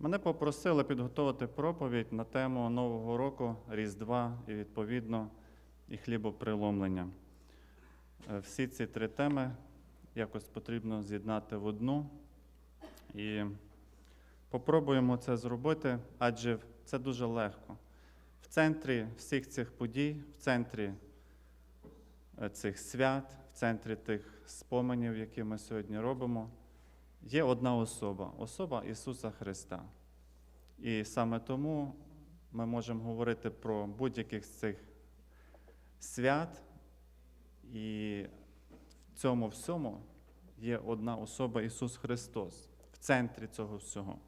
Мене попросили підготувати проповідь на тему Нового року, Різдва і, відповідно, і хлібоприломлення. Е, Всі ці три теми якось потрібно з'єднати в одну. І попробуємо це зробити, адже це дуже легко. В центрі всіх цих подій, в центрі е, цих свят, в центрі тих споменів, які ми сьогодні робимо, є одна особа особа Ісуса Христа. І саме тому ми можемо говорити про будь-яких з цих свят, і в цьому всьому є одна особа Ісус Христос в центрі цього всього.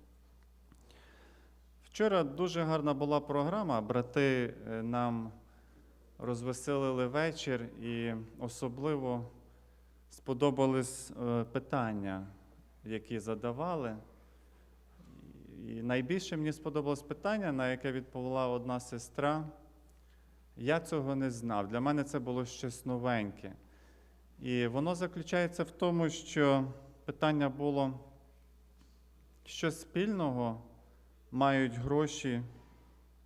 Вчора дуже гарна була програма. Брати е, нам розвеселили вечір, і особливо сподобались е, питання, які задавали. І найбільше мені сподобалось питання, на яке відповіла одна сестра. Я цього не знав. Для мене це було щось новеньке. І воно заключається в тому, що питання було, що спільного мають гроші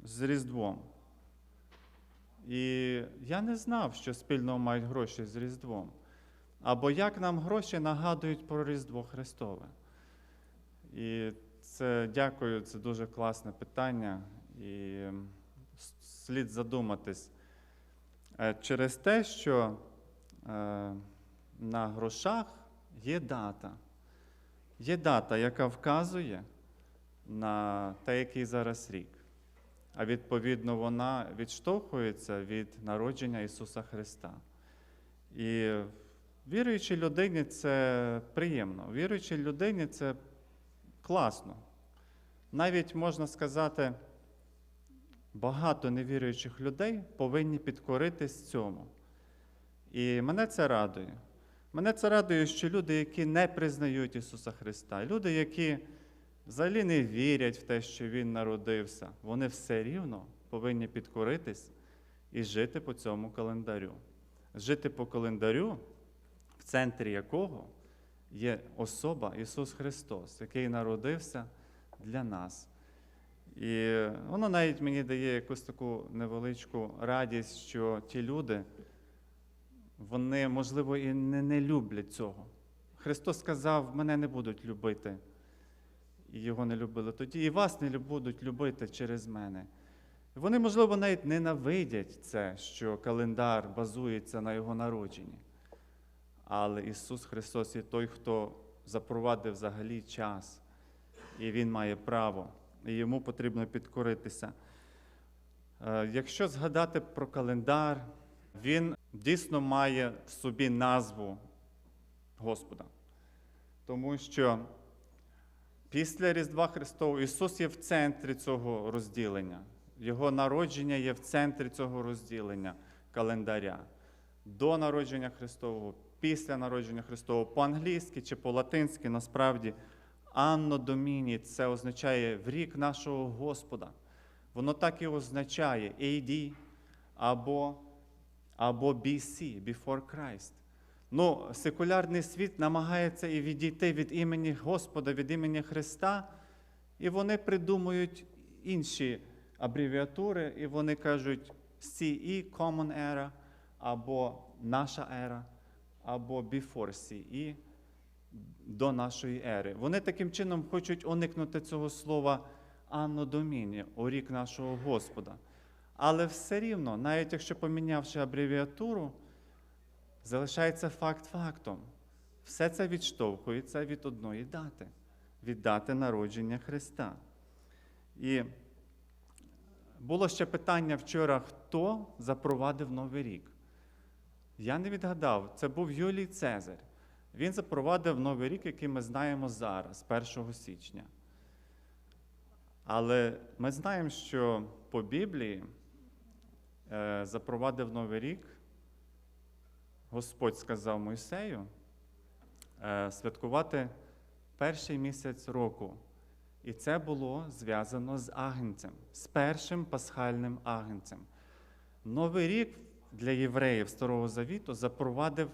з Різдвом. І я не знав, що спільного мають гроші з Різдвом. Або як нам гроші нагадують про Різдво Христове. І це дякую, це дуже класне питання. І слід задуматись Е, через те, що е, на грошах є дата. Є дата, яка вказує на те, який зараз рік. А відповідно, вона відштовхується від народження Ісуса Христа. І віруючій людині це приємно. Віруючій людині це класно. Навіть можна сказати, багато невіруючих людей повинні підкоритись цьому. І мене це радує. Мене це радує, що люди, які не признають Ісуса Христа, люди, які взагалі не вірять в те, що Він народився, вони все рівно повинні підкоритись і жити по цьому календарю. Жити по календарю, в центрі якого є особа Ісус Христос, який народився для нас. І воно навіть мені дає якусь таку невеличку радість, що ті люди, вони, можливо, і не, не люблять цього. Христос сказав, мене не будуть любити. І його не любили тоді, і вас не будуть любити через мене. Вони, можливо, навіть ненавидять це, що календар базується на його народженні. Але Ісус Христос є той, хто запровадив взагалі час, і Він має право, і йому потрібно підкоритися. Е, Якщо згадати про календар, він дійсно має в собі назву Господа. Тому що після Різдва Христового Ісус є в центрі цього розділення. Його народження є в центрі цього розділення календаря. До народження Христового, після народження Христового, по-англійськи чи по-латинськи насправді Анно Доміні це означає в рік нашого Господа. Воно так і означає AD або, або BC, Before Christ. Ну, секулярний світ намагається і відійти від імені Господа, від імені Христа, і вони придумують інші абревіатури, і вони кажуть CE, Common Era, або наша ера, або Before CE, до нашої ери. Вони таким чином хочуть уникнути цього слова Анно Доміні, у рік нашого Господа. Але все рівно, навіть якщо помінявши абревіатуру, залишається факт фактом. Все це відштовхується від одної дати, від дати народження Христа. І було ще питання вчора, хто запровадив Новий рік. Я не відгадав, це був Юлій Цезар. Він запровадив Новий рік, який ми знаємо зараз, 1 січня. Але ми знаємо, що по Біблії е, запровадив Новий рік. Господь сказав Мойсею е, святкувати перший місяць року. І це було зв'язано з агнцем, з першим пасхальним агнцем. Новий рік для євреїв Старого Завіту запровадив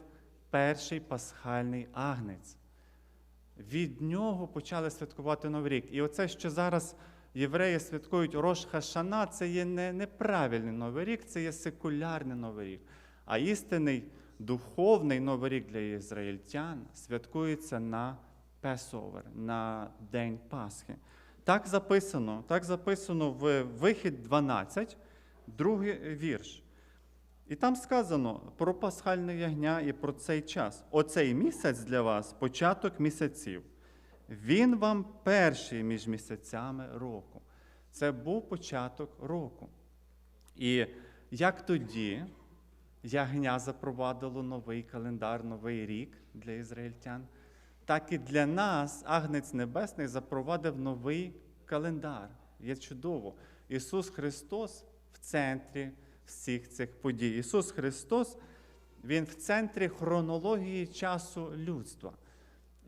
перший пасхальний агнець. від нього почали святкувати Новий рік. І оце, що зараз євреї святкують Рош Хашана, це є не неправильний Новий рік, це є секулярний Новий рік. А істинний духовний Новий рік для ізраїльтян святкується на Песовер, на День Пасхи. Так записано, так записано в Вихід 12, другий вірш. І там сказано про пасхальне ягня і про цей час. Оцей місяць для вас початок місяців. Він вам перший між місяцями року. Це був початок року. І як тоді ягня запровадило новий календар, новий рік для ізраїльтян, так і для нас Агнець Небесний запровадив новий календар. Є чудово. Ісус Христос в центрі всіх цих подій. Ісус Христос, Він в центрі хронології часу людства.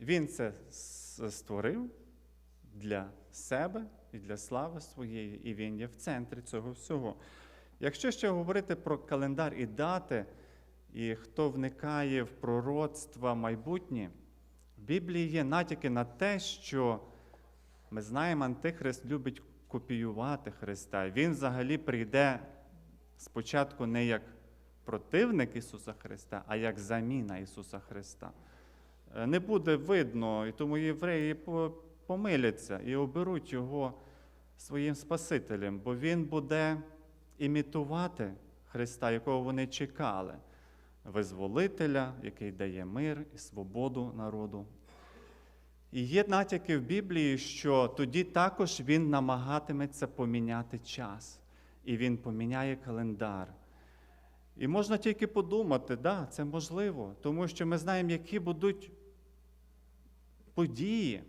Він це створив для себе і для слави своєї, і Він є в центрі цього всього. Якщо ще говорити про календар і дати, і хто вникає в пророцтва майбутнє, в Біблії є натяки на те, що ми знаємо, Антихрист любить копіювати Христа. Він взагалі прийде спочатку не як противник Ісуса Христа, а як заміна Ісуса Христа. Е, Не буде видно, і тому євреї помиляться і оберуть його своїм Спасителем, бо Він буде імітувати Христа, якого вони чекали, визволителя, який дає мир і свободу народу. І є натяки в Біблії, що тоді також він намагатиметься поміняти час, і він поміняє календар. І можна тільки подумати, да, це можливо, тому що ми знаємо, які будуть події,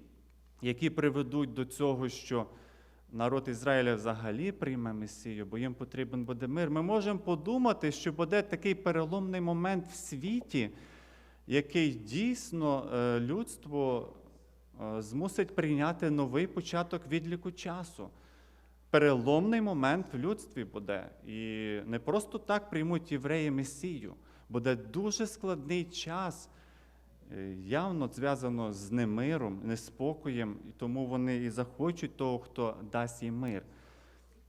які приведуть до цього, що народ Ізраїля взагалі прийме Месію, бо їм потрібен буде мир. Ми можемо подумати, що буде такий переломний момент в світі, який дійсно е, людство е, змусить прийняти новий початок відліку часу. Переломний момент в людстві буде. І не просто так приймуть євреї Месію. Буде дуже складний час, е, явно зв'язано з немиром, неспокоєм, і тому вони і захочуть того, хто дасть їм мир.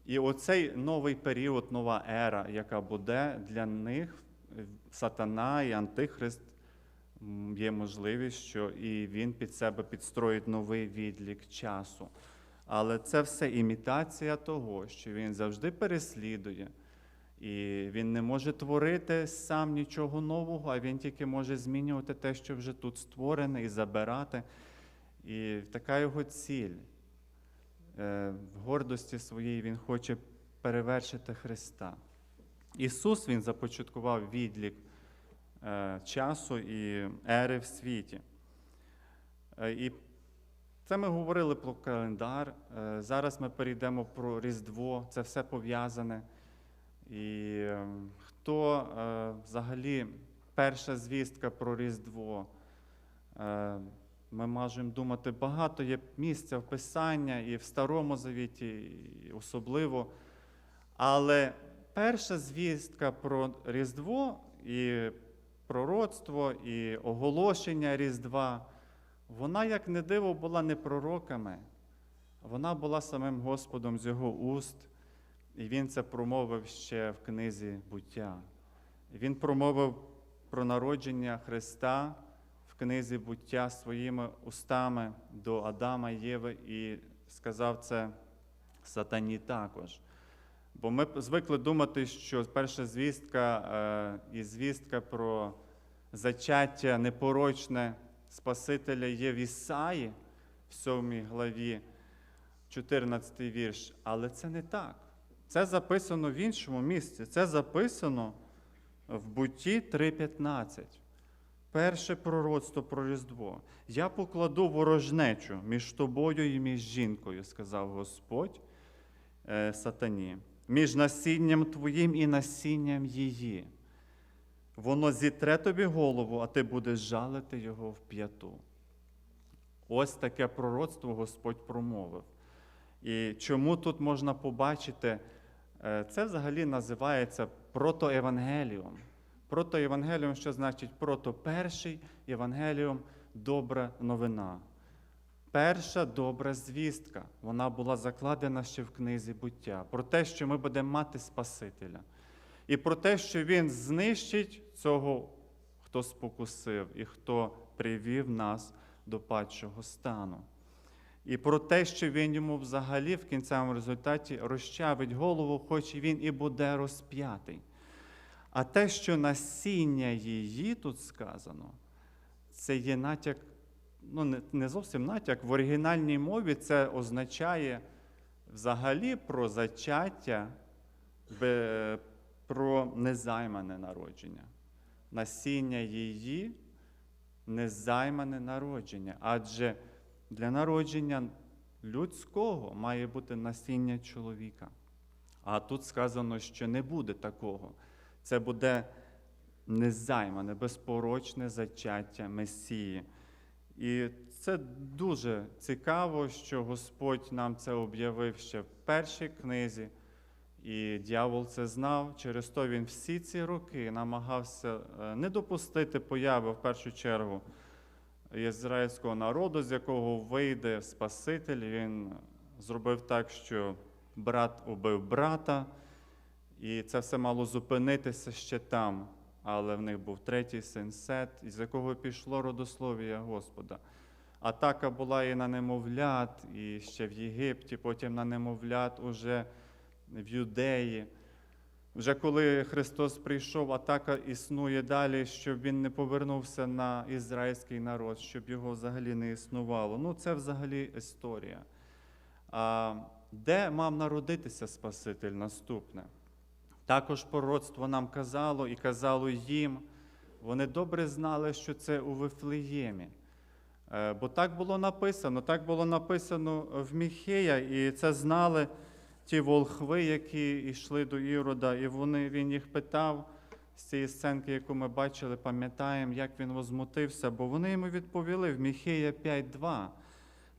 І оцей новий період, нова ера, яка буде для них, сатана і антихрист є можливість, що і він під себе підстроїть новий відлік часу. Але це все імітація того, що він завжди переслідує, і він не може творити сам нічого нового, а він тільки може змінювати те, що вже тут створене, і забирати. І така його ціль. Е, В гордості своїй він хоче перевершити Христа. Ісус Він започаткував відлік е, часу і ери в світі. Е, І це ми говорили про календар. Е, Зараз ми перейдемо про Різдво, це все пов'язане. І е, хто е, взагалі перша звістка про Різдво? Е, Ми можемо думати, багато є місця в Писання і в Старому Завіті, і особливо. Але перша звістка про Різдво і пророцтво, і оголошення Різдва, вона, як не диво, була не пророками, вона була самим Господом з його уст, і він це промовив ще в книзі буття. Він промовив про народження Христа в книзі буття своїми устами до Адама Єви і сказав це сатані також. Бо ми звикли думати, що перша звістка е, і звістка про зачаття непорочне Спасителя є в Ісаї, в 7 главі, 14 вірш. Але це не так. Це записано в іншому місці. Це записано в Бутті 3.15. Перше пророцтво про Різдво. Я покладу ворожнечу між тобою і між жінкою, сказав Господь е, сатані, між насінням твоїм і насінням її. Воно зітре тобі голову, а ти будеш жалити його в п'яту. Ось таке пророцтво Господь промовив. І чому тут можна побачити, е, це взагалі називається протоевангеліум. Протоевангеліум, що значить прото перший, Євангеліум добра новина. перша добра звістка, вона була закладена ще в книзі буття, про те, що ми будемо мати Спасителя, і про те, що Він знищить цього, хто спокусив і хто привів нас до падшого стану. І про те, що він йому взагалі в кінцевому результаті розчавить голову, хоч він і буде розп'ятий. А те, що насіння її тут сказано, це є натяк, ну не, зовсім натяк, в оригінальній мові це означає взагалі про зачаття, про незаймане народження. Насіння її незаймане народження. Адже для народження людського має бути насіння чоловіка. А тут сказано, що не буде такого. Це буде незаймане, безпорочне зачаття Месії. І це дуже цікаво, що Господь нам це об'явив ще в першій книзі, і дьявол це знав. Через то він всі ці роки намагався е, не допустити появи в першу чергу ізраїльського народу, з якого вийде Спаситель. Він зробив так, що брат убив брата, і це все мало зупинитися ще там. Але в них був третій син Сет, із якого пішло родослов'я Господа. Атака була і на немовлят, і ще в Єгипті, потім на немовлят уже в Юдеї. Вже коли Христос прийшов, атака існує далі, щоб він не повернувся на ізраїльський народ, щоб його взагалі не існувало. Ну, це взагалі історія. А, де мав народитися Спаситель наступне? Також пророцтво нам казало і казало їм. Вони добре знали, що це у Вифлеємі. Е, Бо так було написано, так було написано в Міхея, і це знали ті волхви, які йшли до Ірода, і вони, він їх питав з цієї сценки, яку ми бачили, пам'ятаємо, як він возмутився, бо вони йому відповіли в Міхея 5.2.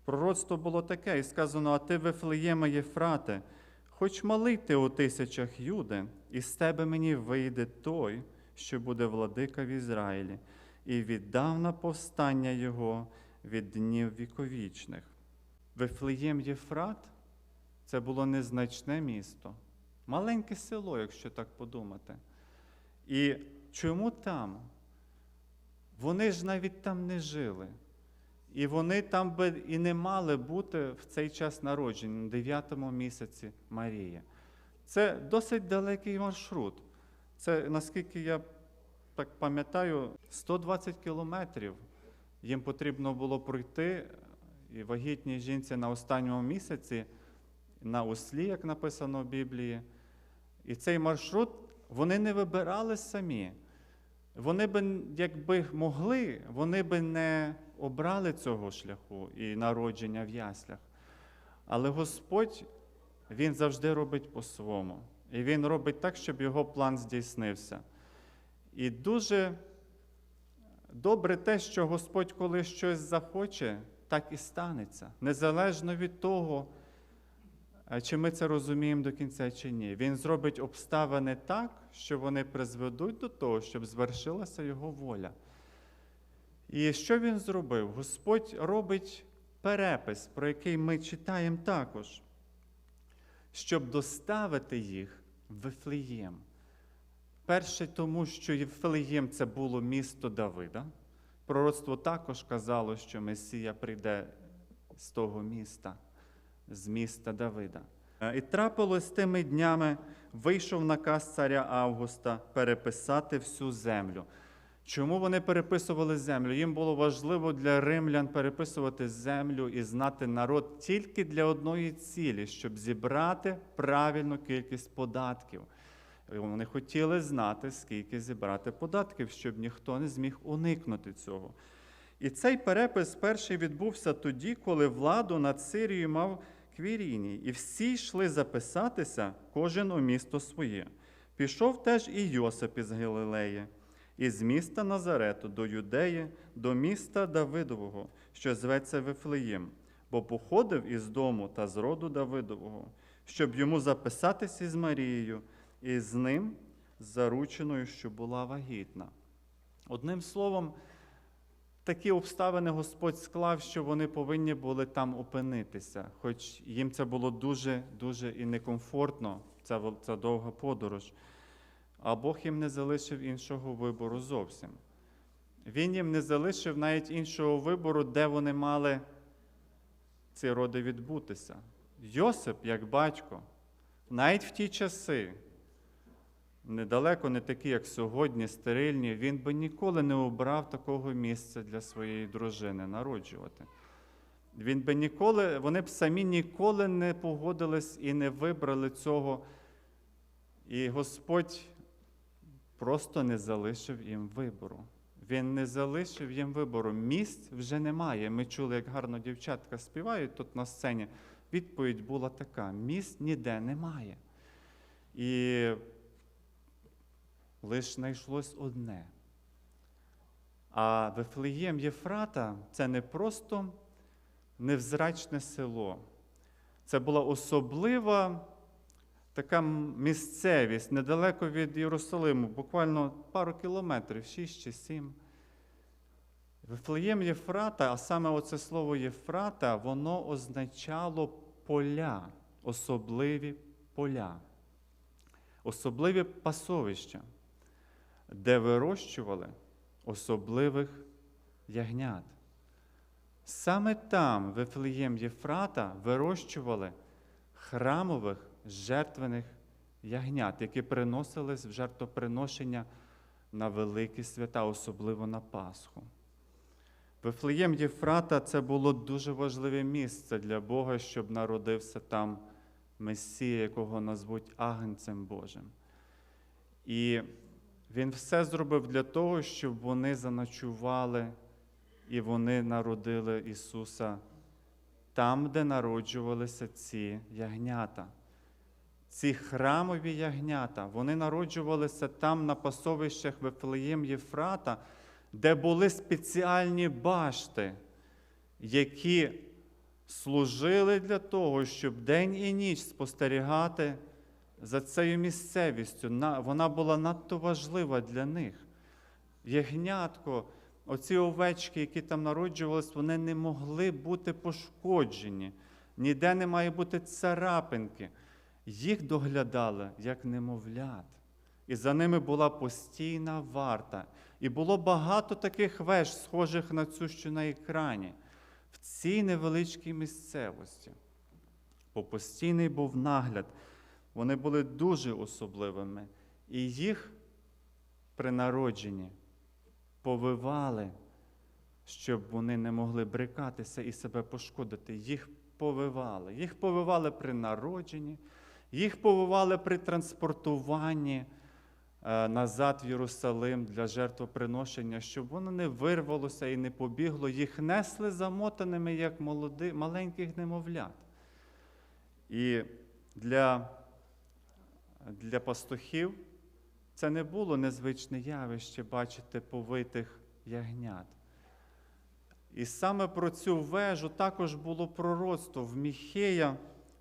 Пророцтво було таке, і сказано: А ти, Вифлеєме Єфрате, хоч малий ти у тисячах юде, і з тебе мені вийде той, що буде владика в Ізраїлі, і віддав на повстання його від днів віковічних. Вифлеєм Єфрат це було незначне місто, маленьке село, якщо так подумати. І чому там? Вони ж навіть там не жили. І вони там би і не мали бути в цей час народження, на 9 місяці Марія. Це досить далекий маршрут. Це, наскільки я так пам'ятаю, 120 кілометрів їм потрібно було пройти, і вагітній жінці на останньому місяці, на ослі, як написано в Біблії. І цей маршрут вони не вибирали самі. Вони би, якби могли, вони би не обрали цього шляху і народження в яслях. Але Господь, Він завжди робить по-своєму. І Він робить так, щоб його план здійснився. І дуже добре те, що Господь, коли щось захоче, так і станеться. Незалежно від того, чи ми це розуміємо до кінця чи ні. Він зробить обставини так, що вони призведуть до того, щоб звершилася його воля. І що він зробив? Господь робить перепис, про який ми читаємо також, щоб доставити їх в Вифлеєм. Перше, тому що Вифлеєм це було місто Давида. Пророцтво також казало, що Месія прийде з того міста, з міста Давида. Е, І трапилось тими днями, вийшов наказ царя Августа переписати всю землю. Чому вони переписували землю? Їм було важливо для римлян переписувати землю і знати народ тільки для одної цілі, щоб зібрати правильну кількість податків. Вони хотіли знати, скільки зібрати податків, щоб ніхто не зміг уникнути цього. І цей перепис перший відбувся тоді, коли владу над Сирією мав Квіріній, і всі йшли записатися, кожен у місто своє. Пішов теж і Йосип із Галилеї, із міста Назарету до Юдеї, до міста Давидового, що зветься Вифлеєм, бо походив із дому та з роду Давидового, щоб йому записатися із Марією, і з ним зарученою, що була вагітна. Одним словом, такі обставини Господь склав, що вони повинні були там опинитися, хоч їм це було дуже, дуже і некомфортно, ця, ця довга подорож. А Бог їм не залишив іншого вибору зовсім. Він їм не залишив навіть іншого вибору, де вони мали ці роди відбутися. Йосип, як батько, навіть в ті часи, недалеко не такі, як сьогодні, стерильні, він би ніколи не обрав такого місця для своєї дружини народжувати. Він би ніколи, вони б самі ніколи не погодились і не вибрали цього. І Господь просто не залишив їм вибору. Він не залишив їм вибору. Місць вже немає. Ми чули, як гарно дівчатка співають тут на сцені. Відповідь була така: місць ніде немає. І лише знайшлось одне. А Вифлеєм Єфрата це не просто невзрачне село. Це була особлива така місцевість недалеко від Єрусалиму, буквально пару кілометрів, 6 чи 7. Вифлеєм Єфрата, а саме оце слово Єфрата, воно означало поля, особливі поля, особливі пасовища, де вирощували особливих ягнят. Саме там, в Вифлеєм Єфрата, вирощували храмових жертвених ягнят, які приносились в жертвоприношення на великі свята, особливо на Пасху. Вифлеєм Єфрата це було дуже важливе місце для Бога, щоб народився там Месія, якого назвуть Агнцем Божим. І він все зробив для того, щоб вони заночували і вони народили Ісуса там, де народжувалися ці ягнята. Ці храмові ягнята, вони народжувалися там на пасовищах Вифлеєм Єфрата, де були спеціальні башти, які служили для того, щоб день і ніч спостерігати за цією місцевістю. Вона була надто важлива для них. Ягнятко, оці овечки, які там народжувались, вони не могли бути пошкоджені. Ніде не має бути царапинки. Їх доглядали як немовлят. І за ними була постійна варта. І було багато таких веж, схожих на цю, що на екрані, в цій невеличкій місцевості. Бо постійний був нагляд. Вони були дуже особливими. І їх при народженні повивали, щоб вони не могли брикатися і себе пошкодити. Їх повивали. Їх повивали при народженні, їх повивали при транспортуванні е, назад в Єрусалим для жертвоприношення, щоб воно не вирвалося і не побігло. Їх несли замотаними, як молоди, маленьких немовлят. І для, для пастухів це не було незвичне явище бачити повитих ягнят. І саме про цю вежу також було пророцтво в Міхея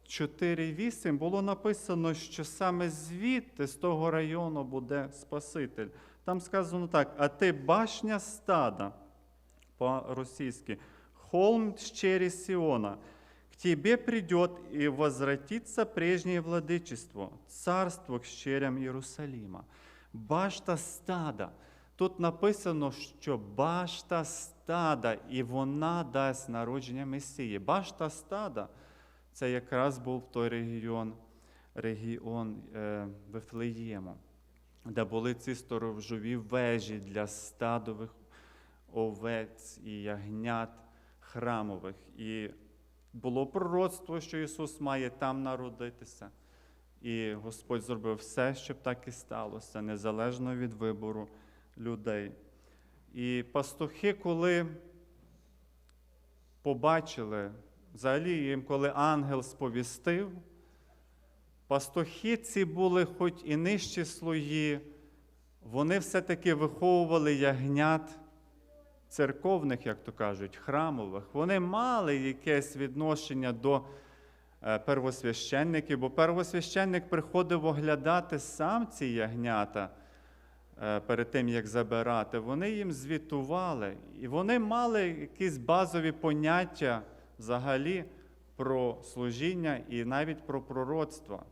4.8 було написано, що саме звідти, з того району, буде Спаситель. Там сказано так: а ти башня стада по-російськи, холм с черри Сиона, к тебе придет и возвратится прежнее владычество, царство к щерям Єрусалима. Башта стада. Тут написано, що башта стада, і вона дасть народження Месії. Башта стада це якраз був той регіон, регіон е, Вифлеєму, де були ці сторожові вежі для стадових овець і ягнят храмових. І було пророцтво, що Ісус має там народитися. І Господь зробив все, щоб так і сталося, незалежно від вибору людей. І пастухи, коли побачили, взагалі їм, коли ангел сповістив, пастухи ці були хоч і нижчі слої, вони все-таки виховували ягнят церковних, як то кажуть, храмових. Вони мали якесь відношення до е, первосвященників, бо первосвященник приходив оглядати сам ці ягнята е, перед тим, як забирати, вони їм звітували, і вони мали якісь базові поняття взагалі про служіння і навіть про пророцтво.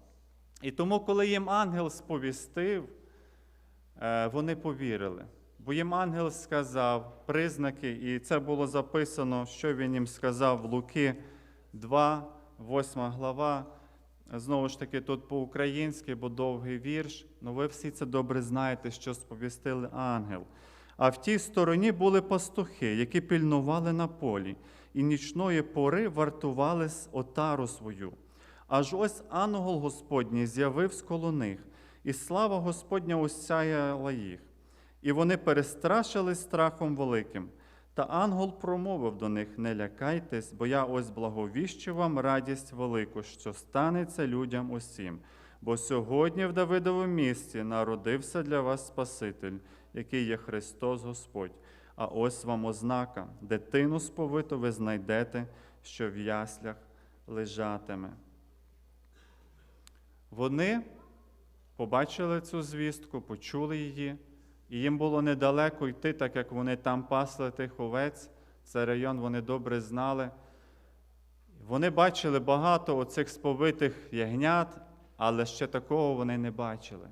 І тому, коли їм ангел сповістив, е, вони повірили. Бо їм ангел сказав признаки, і це було записано, що він їм сказав в Луки 2, 8 глава. Знову ж таки, тут по-українськи, бо довгий вірш. Ну ви всі це добре знаєте, що сповістили ангел. А в тій стороні були пастухи, які пільнували на полі, і нічної пори вартували з отару свою. Аж ось ангел Господній з'явився коло них, і слава Господня осяяла їх. І вони перестрашились страхом великим. Та ангел промовив до них: Не лякайтесь, бо я ось благовіщу вам радість велику, що станеться людям усім. Бо сьогодні в Давидовому місті народився для вас Спаситель, який є Христос Господь. А ось вам ознака, дитину сповиту ви знайдете, що в яслях лежатиме. Вони побачили цю звістку, почули її. І їм було недалеко йти, так як вони там пасли тих овець, це район вони добре знали. Вони бачили багато оцих сповитих ягнят, але ще такого вони не бачили,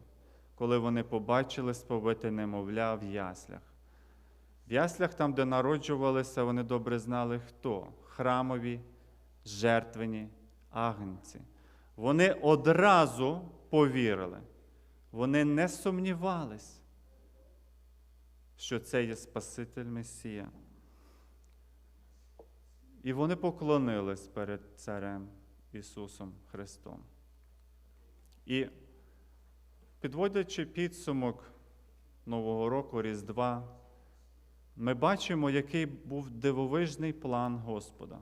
коли вони побачили сповите немовля в яслях. В яслях, там, де народжувалися, вони добре знали хто храмові, жертвені, агнці. Вони одразу повірили, вони не сумнівались що це є Спаситель Месія. І вони поклонились перед Царем Ісусом Христом. І підводячи підсумок Нового року Різдва, ми бачимо, який був дивовижний план Господа.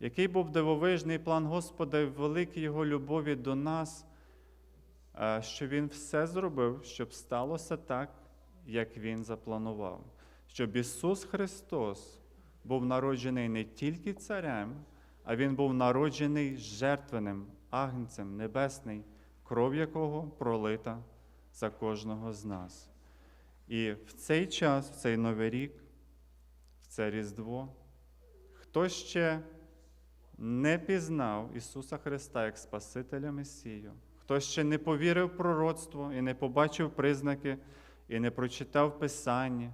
Який був дивовижний план Господа в великій Його любові до нас, е, що Він все зробив, щоб сталося так, як Він запланував, щоб Ісус Христос був народжений не тільки царем, а Він був народжений жертвеним агнцем небесний, кров якого пролита за кожного з нас. І в цей час, в цей новий рік, в це Різдво, хто ще не пізнав Ісуса Христа як Спасителя Месію, хто ще не повірив в пророцтво і не побачив признаки і не прочитав Писання,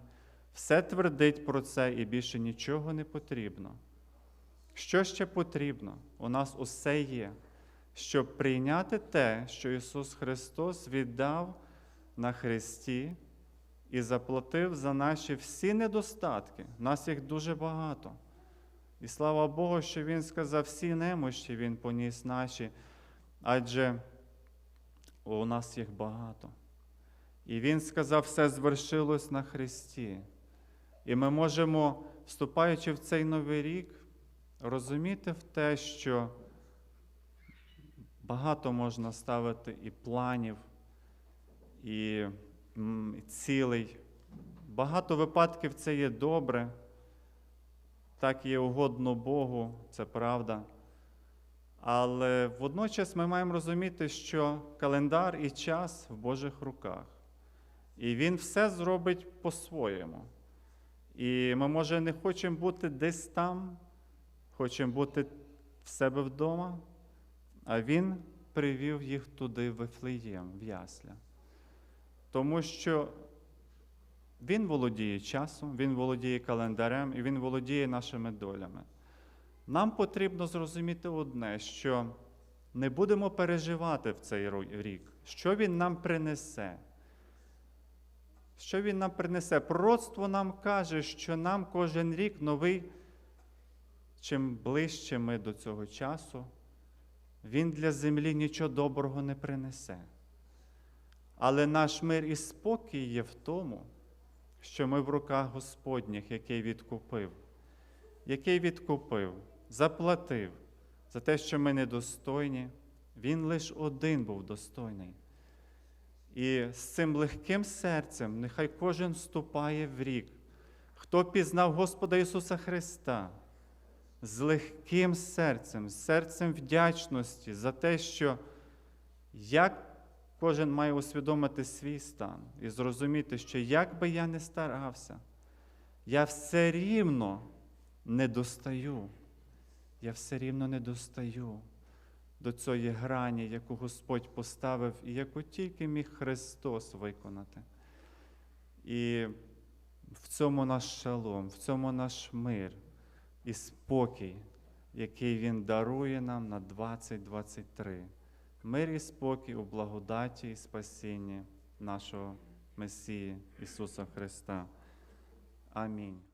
все твердить про це і більше нічого не потрібно. Що ще потрібно? У нас усе є, щоб прийняти те, що Ісус Христос віддав на Христі і заплатив за наші всі недостатки. Нас їх дуже багато. І слава Богу, що Він сказав, всі немощі Він поніс наші, адже у нас їх багато. І Він сказав, все звершилось на Христі. І ми можемо, вступаючи в цей новий рік, розуміти в те, що багато можна ставити і планів, і цілей. Багато випадків це є добре, так є угодно Богу, це правда. Але водночас ми маємо розуміти, що календар і час в Божих руках. І Він все зробить по-своєму. І ми, може, не хочемо бути десь там, хочемо бути в себе вдома, а Він привів їх туди, в Вифлеєм, в Ясля. Тому що Він володіє часом, Він володіє календарем і Він володіє нашими долями. Нам потрібно зрозуміти одне, що не будемо переживати в цей рік, що Він нам принесе. Що він нам принесе? Пророцтво нам каже, що нам кожен рік новий, чим ближче ми до цього часу, він для землі нічого доброго не принесе. Але наш мир і спокій є в тому, що ми в руках Господніх, який відкупив, який відкупив, заплатив за те, що ми недостойні, Він лише один був достойний. І з цим легким серцем нехай кожен вступає в рік. Хто пізнав Господа Ісуса Христа з легким серцем, з серцем вдячності за те, що як Кожен має усвідомити свій стан і зрозуміти, що як би я не старався, я все рівно не достаю. Я все рівно не достаю до цієї грані, яку Господь поставив і яку тільки міг Христос виконати. І в цьому наш шалом, в цьому наш мир і спокій, який Він дарує нам на 2023. Мир і спокій у благодаті і спасінні нашого Месії Ісуса Христа. Амінь.